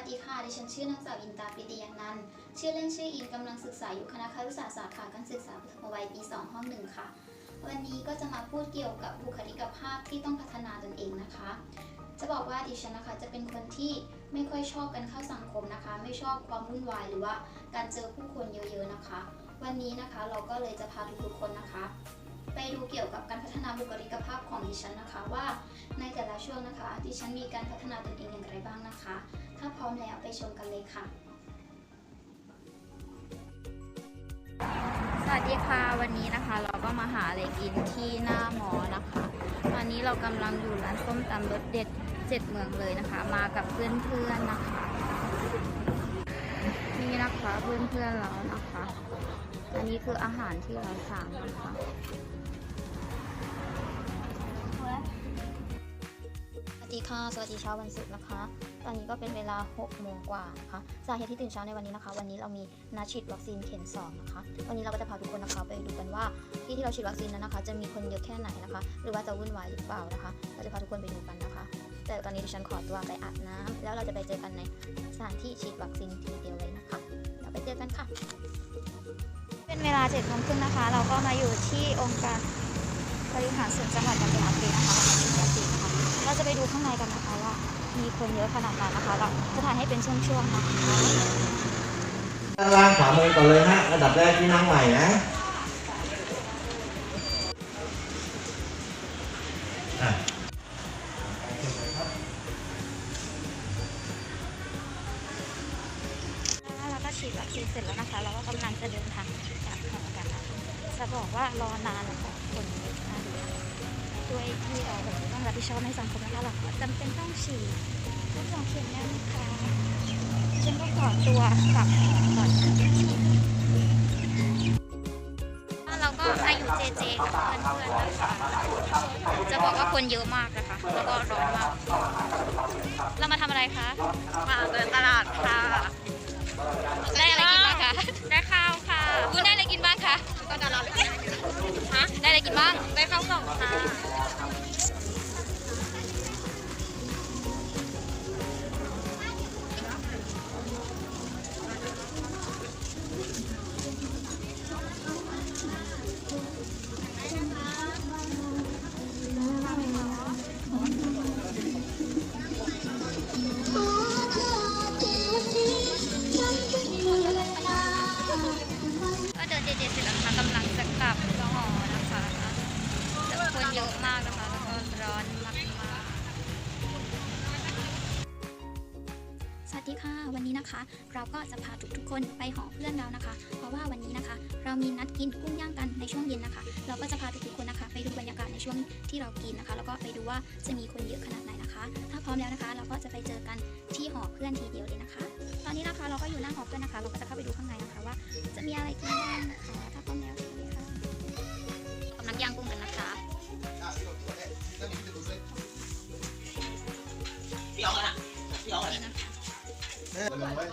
วัสดีค่ะ ดิฉันชื่อนางสาวอินตาปิติยานันท์ชื่อเล่นชื่ออินกำลังศึกษาอยู่คณะครุศาสตร์สาขาการศึกษาปฐมวัยปี 2 ห้องหนึ่งค่ะ วันนี้ก็จะมาพูดเกี่ยวกับบุคลิกภาพที่ต้องพัฒนาตนเองนะคะ จะบอกว่าดิฉันนะคะจะเป็นคนที่ไม่ค่อยชอบการเข้าสังคมนะคะ ไม่ชอบความวุ่นวายหรือว่าการเจอผู้คนเยอะๆนะคะ วันนี้นะคะเราก็เลยจะพาทุกๆคนนะคะ ไปดูเกี่ยวกับการพัฒนาบุคลิกภาพของดิฉันนะคะว่าในแต่ละช่วงนะคะ ดิฉันมีการพัฒนาตนเองอย่างไรบ้างนะคะ ถ้าพร้อมแล้วไปชมกันเลยค่ะ สวัสดีค่ะวันนี้นะคะ เราก็มาหาอะไรกินที่หน้าหมอนะคะ ตอนนี้เรากำลังอยู่ร้านส้มตำรสเด็ดเจ็ดเมืองเลยนะคะ มากับเพื่อนๆนะคะ นี่นะคะเพื่อนๆเรานะคะ อันนี้คืออาหารที่เราสั่งนะคะสวัสดีค่ะ สวัสดีเช้าวันศุกร์นะคะตอนนี้ก็เป็นเวลา6โมงกว่านะคะสาเหตุที่ตื่นเช้าในวันนี้นะคะ วันนี้เรามีนัดฉีดวัคซีนเข็ม2นะคะวันนี้เราก็จะพาทุกคนนะคะไปดูกันว่าที่ที่เราฉีดวัคซีนนั้นนะคะ จะมีคนเยอะแค่ไหนนะคะ หรือว่าจะวุ่นวายหรือเปล่านะคะ เราจะพาทุกคนไปดูกันนะคะ แต่ตอนนี้ดิฉันขอตัวไปอาบน้ำแล้วเราจะไปเจอกันในสถานที่ฉีดวัคซีนทีเดียวเลยนะคะเราไปเจอกันค่ะ เป็นเวลาเจ็ดโมงครึ่งนะคะ เราก็มาอยู่ที่องค์การบริหารส่วนจังหวัดกาญจนบุรีนะคะฉีดวัคซีนนะคะเราจะไปดูข้างในกันนะคะว่า มีคนเยอะขนาดไหนนะคะ เราจะถ่ายให้เป็นช่วงๆนะคะด้านล่างขวามือก่อนเลยฮะระดับแรกที่นั่งใหม่นะอะเราก็ฉีดวัคซีนเสร็จแล้วนะคะ เราก็กำลังจะเดินทางกลับหอกันนะคะจะบอกว่ารอนานแล้ว ด้วยที่เราต้องรับผิดชอบในสังคมนะคะเราก็จำเป็นต้องฉีดทุกสองเข็มแล้วนะคะฉันก็ขอตัวกลับก่อนเราก็มาอยู่เจเจกับเพื่อนๆนะคะจะบอกว่าคนเยอะมากนะคะ แล้วก็ร้อนมาก เรามาทำอะไรคะ มาเดินตลาดค่ะ เดินเจเจเสร็จแล้วนะคะกำลังจะกลับหอนะคะแต่คนเยอะมากนะคะแล้วก็ร้อนมากสวัสดีค่ะ วันนี้นะคะ เราก็จะพาทุกๆคนไปหอเพื่อนเรานะคะ เพราะว่าวันนี้นะคะ เรามีนัดกินกุ้งย่างกันในช่วงเย็นนะคะ เราก็จะพาทุกๆคนนะคะ ไปดูบรรยากาศในช่วงที่เรากินนะคะ แล้วก็ไปดูว่าจะมีคนเยอะขนาดไหนนะคะ ถ้าพร้อมแล้วนะคะ เราก็จะไปเจอกันที่หอเพื่อนทีเดียวเลยนะคะ ตอนนี้นะคะเราก็อยู่หน้าหอเพื่อนนะคะเราก็จะ Tụi mình mới.